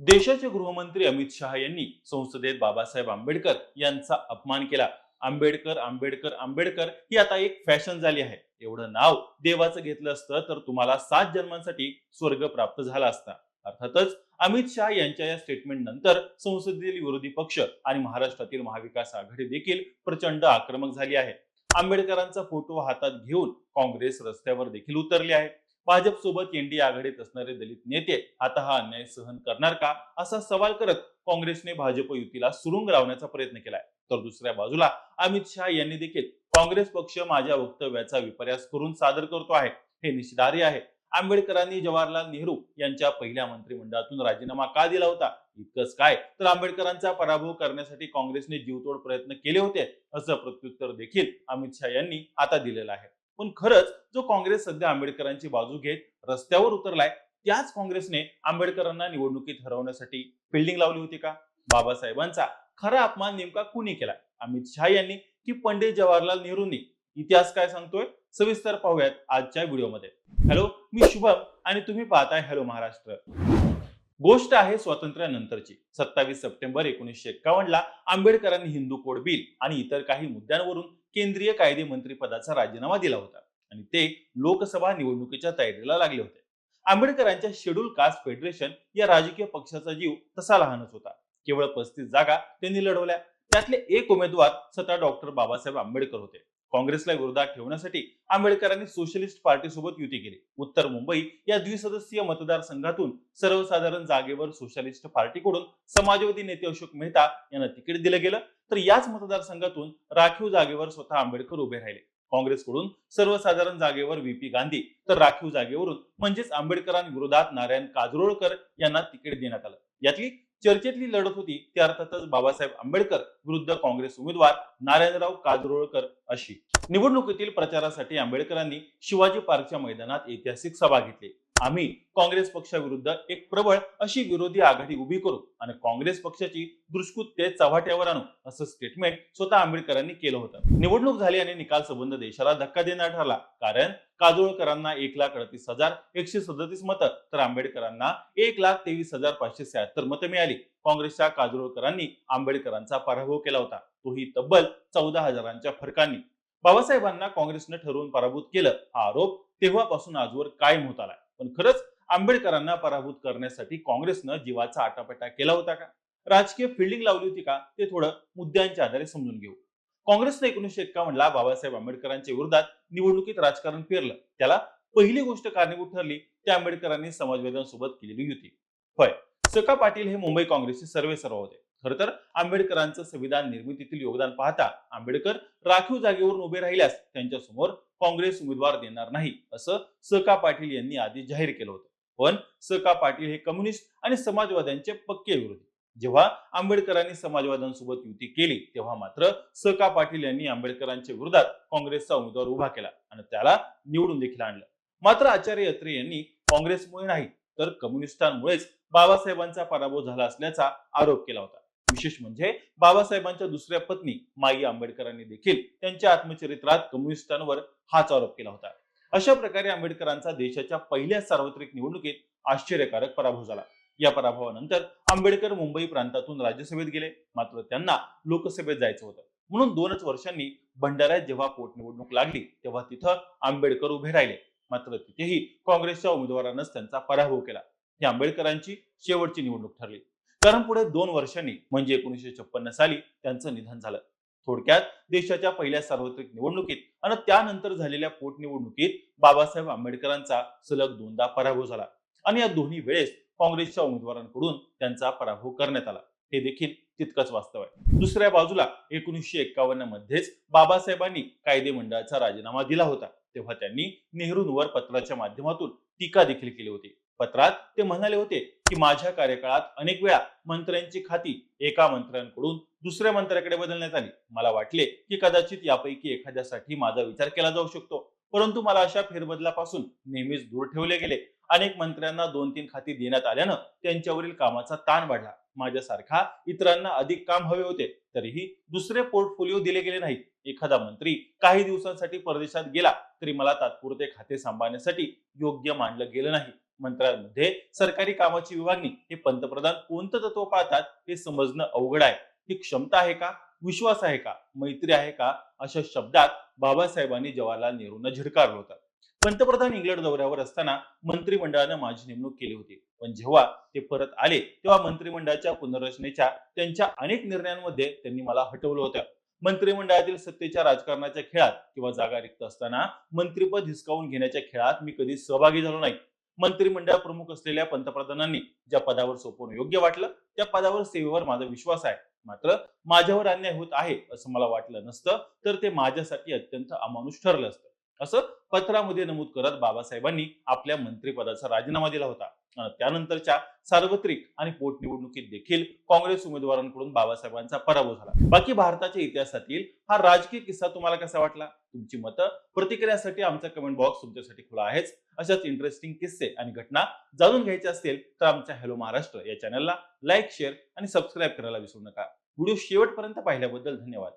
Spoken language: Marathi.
देशाचे गृहमंत्री अमित शहा यांनी संसदेत बाबासाहेब आंबेडकर यांचा अपमान केला. आंबेडकर आंबेडकर आंबेडकर ही आता एक फॅशन झाली आहे. एवढं नाव देवाचं घेतलं असतं तर तुम्हाला सात जन्मांसाठी स्वर्ग प्राप्त झाला असता. अर्थातच अमित शहा यांच्या या स्टेटमेंट नंतर संसदेतील विरोधी पक्ष आणि महाराष्ट्रातील महाविकास आघाडी देखील प्रचंड आक्रमक झाली आहे. आंबेडकरांचा फोटो हातात घेऊन काँग्रेस रस्त्यावर देखील उतरली आहे. भाजप सोबत एनडीए आघाडीत असणारे दलित नेते आता हा अन्याय सहन करणार का? असा सवाल करत काँग्रेसने भाजप युतीला सुरुंग लावण्याचा प्रयत्न केलाय. तर दुसऱ्या बाजूला अमित शहा यांनी देखील काँग्रेस पक्ष माझ्या वक्तव्याचा विपर्यास करून सादर करतो आहे. हे निषेधार्ह आहे. आंबेडकरांनी जवाहरलाल नेहरू यांच्या पहिल्या मंत्रिमंडळातून राजीनामा का दिला होता? इतकंच काय? तर आंबेडकरांचा पराभव करण्यासाठी काँग्रेसने जीवतोड प्रयत्न केले होते असं प्रत्युत्तर देखील अमित शहा यांनी आता दिलेलं आहे. पण खरंच जो काँग्रेस सध्या आंबेडकरांची बाजू घेत रस्त्यावर उतरलाय त्याच काँग्रेसने आंबेडकरांना निवडणुकीत हरवण्यासाठी फिल्डिंग लावली होती का? बाबासाहेबांचा खरा अपमान नेमका कुणी केला? अमित शहा यांनी की पंडित जवाहरलाल नेहरूंनी? इतिहास काय सांगतोय? सविस्तर पाहूयात आजच्या व्हिडिओमध्ये. हॅलो मी शुभम आणि तुम्ही पाहताय हॅलो महाराष्ट्र. गोष्ट आहे स्वातंत्र्यानंतरची. सत्तावीस सप्टेंबर एकोणीसशे एक्कावन्न ला आंबेडकरांनी हिंदू कोड बिल आणि इतर काही मुद्द्यांवरून केंद्रीय कायदे मंत्री पदाचा राजीनामा दिला होता आणि ते लोकसभा निवडणुकीच्या तयारीला लागले होते. आंबेडकरांच्या शेड्यूल कास्ट फेडरेशन या राजकीय पक्षाचा जीव तसा लहानच होता. केवळ पस्तीस जागा त्यांनी लढवल्या. त्यातले एक उमेदवार स्वतः डॉक्टर बाबासाहेब आंबेडकर होते. काँग्रेसला विरोधात ठेवण्यासाठी आंबेडकरांनी सोशलिस्ट पार्टी सोबत युती केली. उत्तर मुंबई या द्विसदस्यीय मतदारसंघातून सर्वसाधारण जागेवर सोशलिस्ट पार्टीकडून समाजवादी नेते अशोक मेहता यांना तिकीट दिलं गेलं. तर याच मतदारसंघातून राखीव जागेवर स्वतः आंबेडकर उभे राहिले. काँग्रेसकडून सर्वसाधारण जागेवर व्हीपी गांधी तर राखीव जागेवरून म्हणजेच आंबेडकरांविरोधात नारायण काजरोळकर यांना तिकीट देण्यात आलं. यातली चर्चेतली लढत होती ती अर्थातच बाबासाहेब आंबेडकर विरुद्ध काँग्रेस उमेदवार नारायणराव काजरोळकर अशी. निवडणुकीतील प्रचारासाठी आंबेडकरांनी शिवाजी पार्कच्या मैदानात ऐतिहासिक सभा घेतली. आम्ही काँग्रेस पक्षाविरुद्ध एक प्रबळ अशी विरोधी आघाडी उभी करू आणि काँग्रेस पक्षाची दुष्कृत्य चव्हाट्यावर आणू असं स्टेटमेंट स्वतः आंबेडकरांनी केलं होतं. निवडणूक झाली आणि निकाल संबंध देशाला धक्का देणार ठरला कारण काजोळकरांना एक लाख अडतीस हजार एकशे सदतीस मतं तर आंबेडकरांना एक लाख तेवीस हजार पाचशे शहात्तर मतं मिळाली. काँग्रेसच्या काजोळकरांनी आंबेडकरांचा पराभव केला होता. तोही तब्बल चौदा हजारांच्या फरकांनी. बाबासाहेबांना काँग्रेसनं ठरवून पराभूत केलं. हा आरोप तेव्हापासून आजवर कायम होत आलाय. पण खरंच आंबेडकरांना पराभूत करण्यासाठी काँग्रेसनं जीवाचा आटापटा केला होता का? राजकीय फिल्डिंग लावली होती का? ते थोडं मुद्द्यांच्या आधारे समजून घेऊ. काँग्रेसनं एकोणीसशे एक्कावन्नला बाबासाहेब आंबेडकरांच्या विरोधात निवडणुकीत राजकारण पेरलं. त्याला पहिली गोष्ट कारणीभूत ठरली. ते आंबेडकरांनी समाजवाद्यांसोबत केलेली होती. होय. सका पाटील हे मुंबई काँग्रेसचे सर्वे सर्व होते. खरं तर आंबेडकरांचं संविधान निर्मितीतील योगदान पाहता आंबेडकर राखीव जागेवरून उभे राहिल्यास त्यांच्यासमोर काँग्रेस उमेदवार देणार नाही असं सका पाटील यांनी आधी जाहीर केलं होतं. पण सका पाटील हे कम्युनिस्ट आणि समाजवाद्यांचे पक्के विरोधी. जेव्हा आंबेडकरांनी समाजवाद्यांसोबत युती केली तेव्हा मात्र सका पाटील यांनी आंबेडकरांच्या विरोधात काँग्रेसचा उमेदवार उभा केला आणि त्याला निवडून देखील आणलं. मात्र आचार्य अत्रे यांनी काँग्रेसमुळे नाही तर कम्युनिस्टांमुळेच बाबासाहेबांचा पराभव झाला असल्याचा आरोप केला होता. विशेष म्हणजे बाबासाहेबांच्या दुसऱ्या पत्नी माई आंबेडकरांनी देखील त्यांच्या आत्मचरित्रात कम्युनिस्टांवर हाच आरोप केला होता. अशा प्रकारे आंबेडकरांचा देशाच्या पहिल्या सार्वत्रिक निवडणुकीत आश्चर्यकारक पराभव झाला. या पराभवानंतर आंबेडकर मुंबई प्रांतातून राज्यसभेत गेले. मात्र त्यांना लोकसभेत जायचं होतं. म्हणून दोनच वर्षांनी भंडाऱ्यात जेव्हा पोटनिवडणूक लागली तेव्हा तिथं आंबेडकर उभे राहिले. मात्र तिथेही काँग्रेसच्या उमेदवारानंच त्यांचा पराभव केला. ही आंबेडकरांची शेवटची निवडणूक ठरली. कारण पुढे दोन वर्षांनी म्हणजे एकोणीसशे छप्पन्न साली त्यांचं निधन झालं. थोडक्यात देशाच्या पहिल्या सार्वत्रिक निवडणुकीत आणि त्यानंतर झालेल्या पोटनिवडणुकीत बाबासाहेब आंबेडकरांचा सलग दोनदा पराभव झाला. आणि या दोन्ही वेळेस काँग्रेसच्या उमेदवारांकडून त्यांचा पराभव करण्यात आला. हे देखील तितकंच वास्तव आहे. दुसऱ्या बाजूला एकोणीसशे एक्कावन्न मध्येच बाबासाहेबांनी कायदे मंडळाचा राजीनामा दिला होता. तेव्हा त्यांनी नेहरूंवर पत्राच्या माध्यमातून टीका देखील केली होती. पत्रात ते म्हणाले होते की माझ्या कार्यकाळात अनेक वेळा मंत्र्यांची खाती एका मंत्र्यांकडून दुसऱ्या मंत्र्याकडे बदलण्यात आली. मला वाटले की कदाचित यापैकी एखाद्यासाठी माझा विचार केला जाऊ शकतो. परंतु मला अशा फेरबदलापासून नेहमीच दूर ठेवले गेले. अनेक मंत्र्यांना दोन तीन खाती देण्यात आल्यानं त्यांच्यावरील कामाचा ताण वाढला. माझ्यासारखा इतरांना अधिक काम हवे होते तरीही दुसरे पोर्टफोलिओ दिले गेले नाहीत. एखादा मंत्री काही दिवसांसाठी परदेशात गेला तरी मला तात्पुरते खाते सांभाळण्यासाठी योग्य मानलं गेलं नाही. मंत्र्यांमध्ये सरकारी कामाची विभागणी हे पंतप्रधान कोणतं तत्व पाळतात हे समजणं अवघड आहे. ही क्षमता आहे का? विश्वास आहे का? मैत्री आहे का? अशा शब्दात बाबासाहेबांनी जवाहरलाल नेहरूंना झिडकारलं होतं. पंतप्रधान इंग्लंड दौऱ्यावर असताना मंत्रिमंडळानं माझी नेमणूक केली होती. पण जेव्हा ते परत आले तेव्हा मंत्रिमंडळाच्या पुनर्रचनेच्या त्यांच्या अनेक निर्णयांमध्ये त्यांनी मला हटवलं होतं. मंत्रिमंडळातील सत्तेच्या राजकारणाच्या खेळात किंवा जागा रिक्त असताना मंत्रिपद हिसकावून घेण्याच्या खेळात मी कधी सहभागी झालो नाही. मंत्रिमंडळ प्रमुख असलेल्या पंतप्रधानांनी ज्या पदावर सोपवणं योग्य वाटलं त्या पदावर सेवेवर माझा विश्वास आहे. मात्र माझ्यावर अन्याय होत आहे असं मला वाटलं नसतं तर ते माझ्यासाठी अत्यंत अमानुष ठरलं असतं. असं पत्रामध्ये नमूद करत बाबासाहेबांनी आपल्या मंत्रिपदाचा राजीनामा दिला होता. त्यानंतरच्या सार्वत्रिक आणि पोटनिवडणुकीत देखील काँग्रेस उमेदवारांकडून बाबासाहेबांचा पराभव झाला. बाकी भारताच्या इतिहासातील हा राजकीय किस्सा तुम्हाला कसा वाटला? तुमची मतं प्रतिक्रियासाठी आमचा कमेंट बॉक्स तुमच्यासाठी खुला आहेच. अशाच इंटरेस्टिंग किस्से आणि घटना जाणून घ्यायचे असतील तर आमच्या हॅलो महाराष्ट्र या चॅनलला लाईक शेअर आणि सबस्क्राईब करायला विसरू नका. व्हिडिओ शेवटपर्यंत पाहिल्याबद्दल धन्यवाद.